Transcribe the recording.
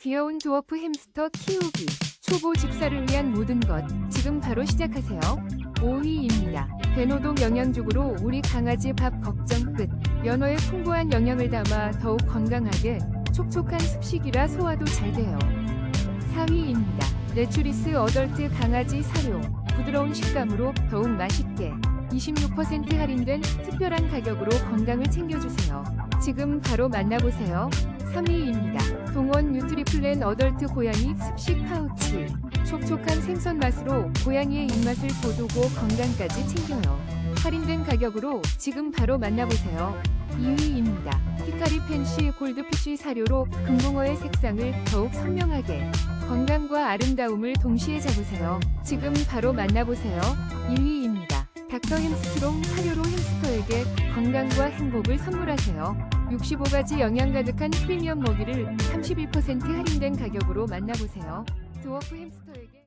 귀여운 드워프 햄스터 키우기. 초보 집사를 위한 모든 것. 지금 바로 시작하세요. 5위입니다. 배노동 영양죽으로 우리 강아지 밥 걱정 끝. 연어에 풍부한 영양을 담아 더욱 건강하게 촉촉한 습식이라 소화도 잘 돼요. 4위입니다. 레츄리스 어덜트 강아지 사료. 부드러운 식감으로 더욱 맛있게. 26% 할인된 특별한 가격으로 건강을 챙겨주세요. 지금 바로 만나보세요. 3위입니다. 동원 뉴트리플랜 어덜트 고양이 습식 파우치. 촉촉한 생선 맛으로 고양이의 입맛을 돋우고 건강까지 챙겨요. 할인된 가격으로 지금 바로 만나보세요. 2위입니다. 히카리 펜시 골드피쉬 사료로 금붕어의 색상을 더욱 선명하게 건강과 아름다움을 동시에 잡으세요. 지금 바로 만나보세요. 1위입니다. 닥터 햄스트롱 사료로 햄스터에게 건강과 행복을 선물하세요. 65가지 영양 가득한 프리미엄 먹이를 31% 할인된 가격으로 만나보세요. 드워프 햄스터에게